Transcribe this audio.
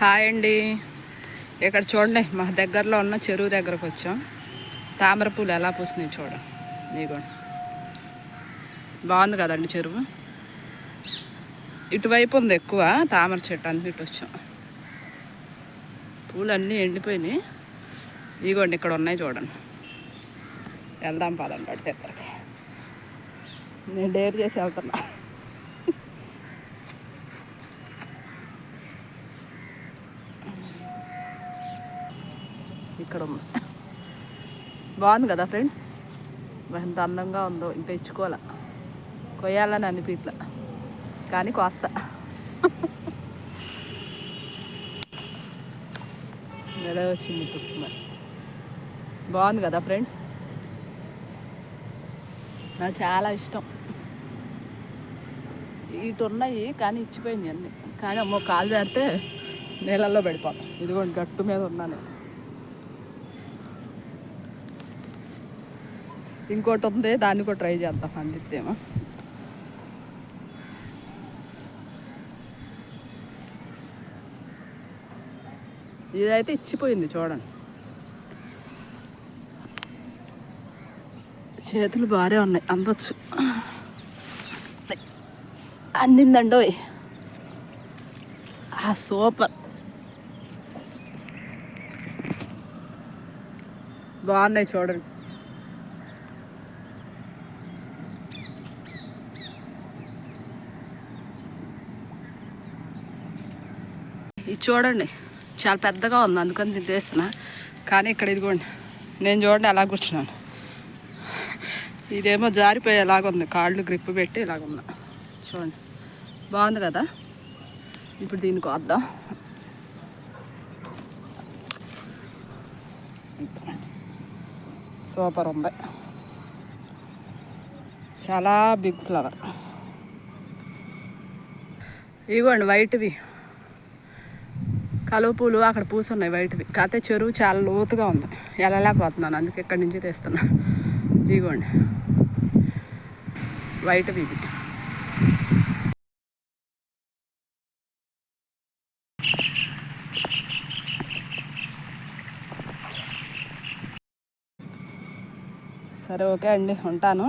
Hi అండి. ఇక్కడ చూడండి మా దగ్గరలో ఉన్న చెరువు దగ్గరకు వచ్చాం. తామర పూలు ఎలా పూసినాయి చూడండి. నీకు బాగుంది కదండి చెరువు? ఇటువైపు ఉంది ఎక్కువ తామర చెట్టు అన్నిటి వచ్చాం. పూలు అన్నీ ఎండిపోయినాయి. ఇదిగోండి ఇక్కడ ఉన్నాయి చూడండి. వెళ్దాం పదండి పడితే ఇక్కడికి. నేను డేర్ చేసి వెళ్తున్నా. ఇక్కడ ఉంది. బాగుంది కదా ఫ్రెండ్స్? ఎంత అందంగా ఉందో ఇంకా ఇచ్చుకోవాలా. కొయ్యాలని అనిపిట్ల కానీ కోస్తా. ఎలా వచ్చింది మరి. బాగుంది కదా ఫ్రెండ్స్? నాకు చాలా ఇష్టం. ఇటు ఉన్నాయి కానీ ఇచ్చిపోయింది అన్నీ. కానీ అమ్మో కాలు జారితే నీళ్ళల్లో పడిపోతాం. ఇదిగోండి గట్టు మీద ఉన్నాను ఇంకోటి ఉంది దాన్ని కూడా ట్రై చేద్దాం అందిద్దేమో ఇదైతే ఇచ్చిపోయింది చూడండి. చేతులు బాగానే ఉన్నాయి అందచ్చు. అందిందండోయ్ ఆ సూపర్. బాగున్నాయి చూడండి. ఇది చూడండి. చాలా పెద్దగా ఉంది అందుకని తింటేస్తున్నా కానీ ఇక్కడ ఇదిగోండి నేను చూడండి అలా కూర్చున్నాను. ఇదేమో జారిపోయేలాగా ఉంది కాళ్ళు గ్రిప్ పెట్టి ఇలాగ ఉన్నా. చూడండి బాగుంది కదా? ఇప్పుడు దీనికి వద్దాం సూపర్ ఉంది. చాలా బిగ్ ఫ్లవర్. ఇదిగోండి వైట్వి. కలువ పూలు అక్కడ పూసున్నాయి బయటవి. కాకపోతే చెరువు చాలా లోతుగా ఉంది. వెళ్ళలేకపోతున్నాను అందుకే ఇక్కడి నుంచి తెస్తున్నా. ఇదిగోండి. బయటవి ఇవి. సరే ఓకే అండి. ఉంటాను.